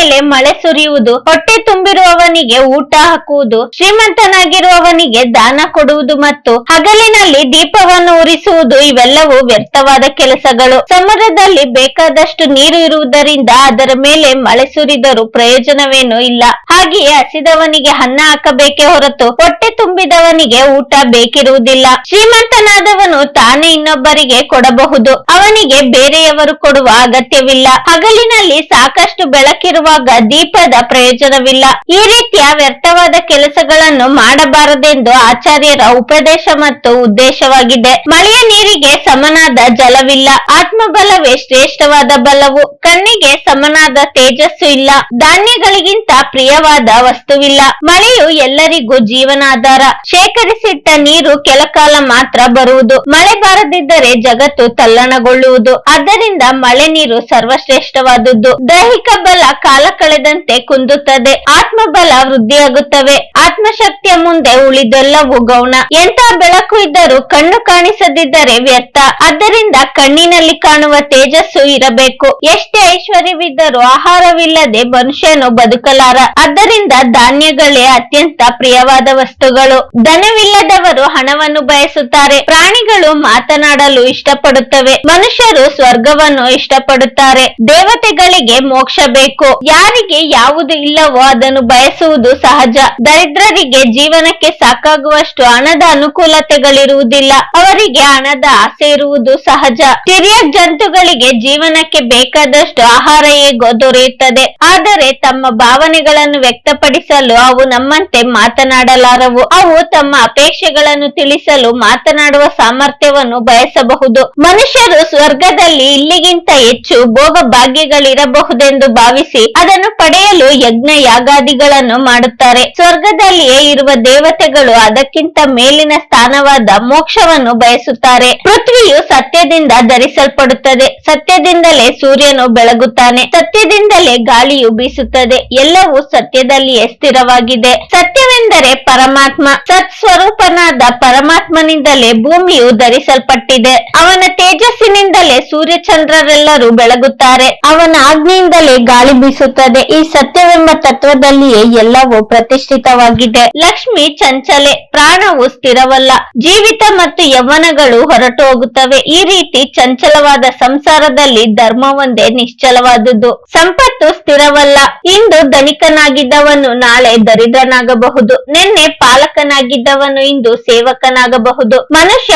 ಮೇಲೆ ಮಳೆ ಸುರಿಯುವುದು, ಹೊಟ್ಟೆ ತುಂಬಿರುವವನಿಗೆ ಊಟ ಹಾಕುವುದು, ಶ್ರೀಮಂತನಾಗಿರುವವನಿಗೆ ದಾನ ಕೊಡುವುದು ಮತ್ತು ಹಗಲಿನಲ್ಲಿ ದೀಪವನ್ನು ಉರಿಸುವುದು ಇವೆಲ್ಲವೂ ವ್ಯರ್ಥವಾದ ಕೆಲಸಗಳು. ಸಮುದ್ರದಲ್ಲಿ ಬೇಕಾದಷ್ಟು ನೀರು ಇರುವುದರಿಂದ ಅದರ ಮೇಲೆ ಮಳೆ ಸುರಿದರೂ ಪ್ರಯೋಜನವೇನೂ ಇಲ್ಲ. ಹಾಗೆಯೇ ಹಸಿದವನಿಗೆ ಅನ್ನ ಹಾಕಬೇಕೇ ಹೊರತು ಹೊಟ್ಟೆ ತುಂಬಿದವನಿಗೆ ಊಟ ಬೇಕಿರುವುದಿಲ್ಲ. ಶ್ರೀಮಂತನಾದವನು ತಾನೇ ಇನ್ನೊಬ್ಬರಿಗೆ ಕೊಡಬಹುದು. ಅವನಿಗೆ ಬೇರೆಯವರು ಕೊಡುವ ಅಗತ್ಯವಿಲ್ಲ. ಹಗಲಿನಲ್ಲಿ ಸಾಕಷ್ಟು ಬೆಳಕಿರುವಾಗ ದೀಪದ ಪ್ರಯೋಜನವಿಲ್ಲ. ಈ ರೀತಿಯ ವ್ಯರ್ಥವಾದ ಕೆಲಸಗಳನ್ನು ಮಾಡಬಾರದೆಂದು ಆಚಾರ್ಯರ ಉಪದೇಶ ಮತ್ತು ಉದ್ದೇಶವಾಗಿದೆ. ಮಳೆಯ ನೀರಿಗೆ ಸಮನಾದ ಜಲವಿಲ್ಲ. ಆತ್ಮಬಲವೇ ಶ್ರೇಷ್ಠವಾದ ಬಲವು. ಕಣ್ಣಿಗೆ ಸಮನಾದ ತೇಜಸ್ಸು ಇಲ್ಲ. ಧಾನ್ಯಗಳಿಗಿಂತ ಪ್ರಿಯವಾದ ವಸ್ತುವಿಲ್ಲ. ಮಳೆಯು ಎಲ್ಲರಿಗೂ ಜೀವನಾಧಾರ. ಶೇಖರಿಸಿಟ್ಟ ನೀರು ಕೆಲಕಾಲ ಮಾತ್ರ ಬರುವುದು. ಮಳೆ ಬಾರದಿದ್ದರೆ ಜಗತ್ತು ತಲ್ಲಣಗೊಳ್ಳುವುದು. ಆದ್ದರಿಂದ ಮಳೆ ನೀರು ಸರ್ವಶ್ರೇಷ್ಠವಾದುದು ದೈಹಿಕ ಬಲ ಕಾಲ ಕಳೆದಂತೆ ಕುಂದುತ್ತದೆ. ಆತ್ಮಬಲ ವೃದ್ಧಿಯಾಗುತ್ತವೆ. ಆತ್ಮಶಕ್ತಿಯ ಮುಂದೆ ಉಳಿದೆಲ್ಲವೂ ಗೌಣ. ಎಂತ ಬೆಳಕು ಇದ್ದರೂ ಕಣ್ಣು ಕಾಣಿಸದಿದ್ದರೆ ವ್ಯರ್ಥ. ಆದ್ದರಿಂದ ಕಣ್ಣಿನಲ್ಲಿ ಕಾಣುವ ತೇಜಸ್ಸು ಇರಬೇಕು. ಎಷ್ಟೇ ಐಶ್ವರ್ಯವಿದ್ದರೂ ಆಹಾರವಿಲ್ಲದೆ ಮನುಷ್ಯನು ಬದುಕಲಾರ. ಆದ್ದರಿಂದ ಧಾನ್ಯಗಳೇ ಅತ್ಯಂತ ಪ್ರಿಯವಾದ ವಸ್ತುಗಳು. ಧನವಿಲ್ಲದವರು ಹಣವನ್ನು ಬಯಸುತ್ತಾರೆ. ಪ್ರಾಣಿಗಳು ಮಾತನಾಡಲು ಇಷ್ಟಪಡುತ್ತವೆ. ಮನುಷ್ಯರು ಸ್ವರ್ಗವನ್ನು ಇಷ್ಟಪಡುತ್ತಾರೆ. ದೇವತೆಗಳಿಗೆ ಮೋಕ್ಷ ಬೇಕು. ಯಾರಿಗೆ ಯಾವುದು ಇಲ್ಲವೋ ಅದನ್ನು ಬಯಸುವುದು ಸಹಜ. ದರಿದ್ರರಿಗೆ ಜೀವನಕ್ಕೆ ಸಾಕಾಗುವಷ್ಟು ಹಣದ ಅನುಕೂಲತೆಗಳಿರುವುದಿಲ್ಲ. ಅವರಿಗೆ ಹಣದ ಆಸೆ ಇರುವುದು ಸಹಜ. ಕಿರಿಯ ಜಂತುಗಳಿಗೆ ಜೀವನಕ್ಕೆ ಬೇಕಾದಷ್ಟು ಆಹಾರ ಹೇಗೋ ದೊರೆಯುತ್ತದೆ. ಆದರೆ ತಮ್ಮ ಭಾವನೆಗಳನ್ನು ವ್ಯಕ್ತಪಡಿಸಲು ಅವು ನಮ್ಮಂತೆ ಮಾತನಾಡಲಾರವು. ಅವು ತಮ್ಮ ಅಪೇಕ್ಷೆಗಳನ್ನು ತಿಳಿಸಲು ಮಾತನಾಡುವ ಸಾಮರ್ಥ್ಯವನ್ನು ಬಯಸಬಹುದು. ಮನುಷ್ಯರು ಸ್ವರ್ಗದಲ್ಲಿ ಇಲ್ಲಿಗಿಂತ ಹೆಚ್ಚು ಭೋಗ ಭಾಗ್ಯಗಳಿರಬಹುದೆಂದು ಭಾವಿಸಿ ಅದನ್ನು ಪಡೆಯಲು ಯಜ್ಞ ಯಾಗಾದಿಗಳನ್ನು ಮಾಡುತ್ತಾರೆ. ಸ್ವರ್ಗದಲ್ಲಿಯೇ ಇರುವ ದೇವತೆಗಳು ಅದಕ್ಕಿಂತ ಮೇಲಿನ ಸ್ಥಾನವಾದ ಮೋಕ್ಷವನ್ನು ಬಯಸುತ್ತಾರೆ. ಪೃಥ್ವಿಯು ಸತ್ಯದಿಂದ ಧರಿಸಲ್ಪಡುತ್ತದೆ. ಸತ್ಯದಿಂದಲೇ ಸೂರ್ಯನು ಬೆಳಗುತ್ತಾನೆ. ಸತ್ಯದಿಂದಲೇ ಗಾಳಿಯು ಬೀಸುತ್ತದೆ. ಎಲ್ಲವೂ ಸತ್ಯದಲ್ಲಿಯೇ ಸ್ಥಿರವಾಗಿದೆ. ಸತ್ಯವೆಂದರೆ ಪರಮಾತ್ಮ. ಸತ್ ಸ್ವರೂಪನಾದ ಪರಮಾತ್ಮನಿಂದಲೇ ಭೂಮಿಯು ಧರಿಸಲ್ಪಟ್ಟಿದೆ ಅವನ ತೇಜಸ್ಸಿನಿಂದಲೇ ಸೂರ್ಯಚಂದ್ರರೆಲ್ಲರೂ ಬೆಳಗುತ್ತಾರೆ. ಅವನ ಆಜ್ಞೆಯಿಂದಲೇ ಗಾಳಿ ಬೀಸುತ್ತದೆ. ಈ ಸತ್ಯವೆಂಬ ತತ್ವದಲ್ಲಿಯೇ ಎಲ್ಲವೂ ಪ್ರತಿಷ್ಠಿತವಾಗಿದೆ. ಲಕ್ಷ್ಮಿ ಚಂಚಲೆ, ಪ್ರಾಣವು ಸ್ಥಿರವಲ್ಲ. ಜೀವಿತ ಮತ್ತು ಯೌವನಗಳು ಹೊರಟು ಹೋಗುತ್ತವೆ ಈ ರೀತಿ ಚಂಚಲವಾದ ಸಂಸಾರದಲ್ಲಿ ಧರ್ಮವೊಂದೇ ನಿಶ್ಚಲವಾದುದು. ಸಂಪತ್ತು ಸ್ಥಿರವಲ್ಲ. ಇಂದು ಧನಿಕನಾಗಿದ್ದವನು ನಾಳೆ ದರಿದ್ರನಾಗಬಹುದು. ನಿನ್ನೆ ಪಾಲಕನಾಗಿದ್ದವನು ಇಂದು ಸೇವಕನಾಗಬಹುದು. ಮನುಷ್ಯ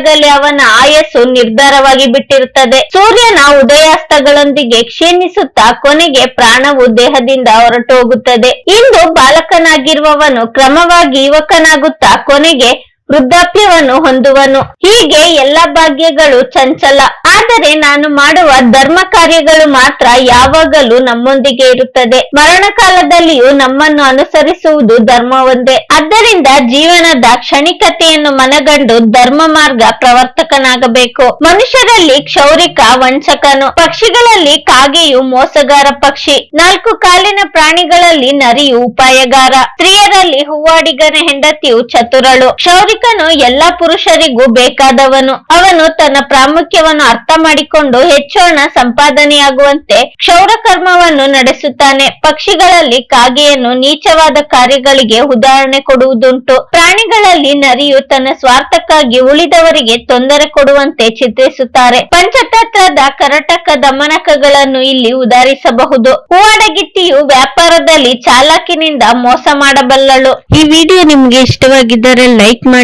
ಹುಟ್ಟಿದಾಗಲೇ ಅವನ ಆಯಸ್ಸು ನಿರ್ಧಾರವಾಗಿ ಬಿಟ್ಟಿರುತ್ತದೆ. ಸೂರ್ಯನ ಉದಯಾಸ್ತಗಳೊಂದಿಗೆ ಕ್ಷೀಣಿಸುತ್ತಾ ಕೊನೆಗೆ ಪ್ರಾಣವು ದೇಹದಿಂದ ಹೊರಟು ಹೋಗುತ್ತದೆ. ಇಂದು ಬಾಲಕನಾಗಿರುವವನು ಕ್ರಮವಾಗಿ ಯುವಕನಾಗುತ್ತಾ ಕೊನೆಗೆ ವೃದ್ಧಾಪ್ಯವನ್ನು ಹೊಂದುವನು. ಹೀಗೆ ಎಲ್ಲ ಭಾಗ್ಯಗಳು ಚಂಚಲ. ಆದರೆ ನಾನು ಮಾಡುವ ಧರ್ಮ ಕಾರ್ಯಗಳು ಮಾತ್ರ ಯಾವಾಗಲೂ ನಮ್ಮೊಂದಿಗೆ ಇರುತ್ತದೆ. ಮರಣ ಕಾಲದಲ್ಲಿಯೂ ನಮ್ಮನ್ನು ಅನುಸರಿಸುವುದು ಧರ್ಮವೊಂದೇ. ಆದ್ದರಿಂದ ಜೀವನದ ಕ್ಷಣಿಕತೆಯನ್ನು ಮನಗಂಡು ಧರ್ಮ ಮಾರ್ಗ ಪ್ರವರ್ತಕನಾಗಬೇಕು. ಮನುಷ್ಯರಲ್ಲಿ ಕ್ಷೌರಿಕ ವಂಚಕನು. ಪಕ್ಷಿಗಳಲ್ಲಿ ಕಾಗೆಯು ಮೋಸಗಾರ ಪಕ್ಷಿ. ನಾಲ್ಕು ಕಾಲಿನ ಪ್ರಾಣಿಗಳಲ್ಲಿ ನರಿಯು ಉಪಾಯಗಾರ. ಸ್ತ್ರೀಯರಲ್ಲಿ ಹೂವಾಡಿಗನ ಹೆಂಡತಿಯು ಚತುರಳು. ಕ್ಷೌರಿಕನು ಎಲ್ಲಾ ಪುರುಷರಿಗೂ ಬೇಕಾದವನು. ಅವನು ತನ್ನ ಪ್ರಾಮುಖ್ಯವನ್ನು ಅರ್ಥ ಮಾಡಿಕೊಂಡು ಹೆಚ್ಚು ಹಣ ಸಂಪಾದನೆಯಾಗುವಂತೆ ಕ್ಷೌರ ಕರ್ಮವನ್ನು ನಡೆಸುತ್ತಾನೆ. ಪಕ್ಷಿಗಳಲ್ಲಿ ಕಾಗೆಯನ್ನು ನೀಚವಾದ ಕಾರ್ಯಗಳಿಗೆ ಉದಾಹರಣೆ ಕೊಡುವುದುಂಟು. ಪ್ರಾಣಿಗಳಲ್ಲಿ ನರಿಯು ತನ್ನ ಸ್ವಾರ್ಥಕ್ಕಾಗಿ ಉಳಿದವರಿಗೆ ತೊಂದರೆ ಕೊಡುವಂತೆ ಚಿತ್ರಿಸುತ್ತಾರೆ. ಪಂಚತತ್ರದ ಕರಟಕ ದಮನಕಗಳನ್ನು ಇಲ್ಲಿ ಉದಾಹರಿಸಬಹುದು. ಹೂವಾಡಗಿತ್ತಿಯು ವ್ಯಾಪಾರದಲ್ಲಿ ಚಾಲಾಕಿನಿಂದ ಮೋಸ ಮಾಡಬಲ್ಲಳು. ಈ ವಿಡಿಯೋ ನಿಮ್ಗೆ ಇಷ್ಟವಾಗಿದ್ದರೆ ಲೈಕ್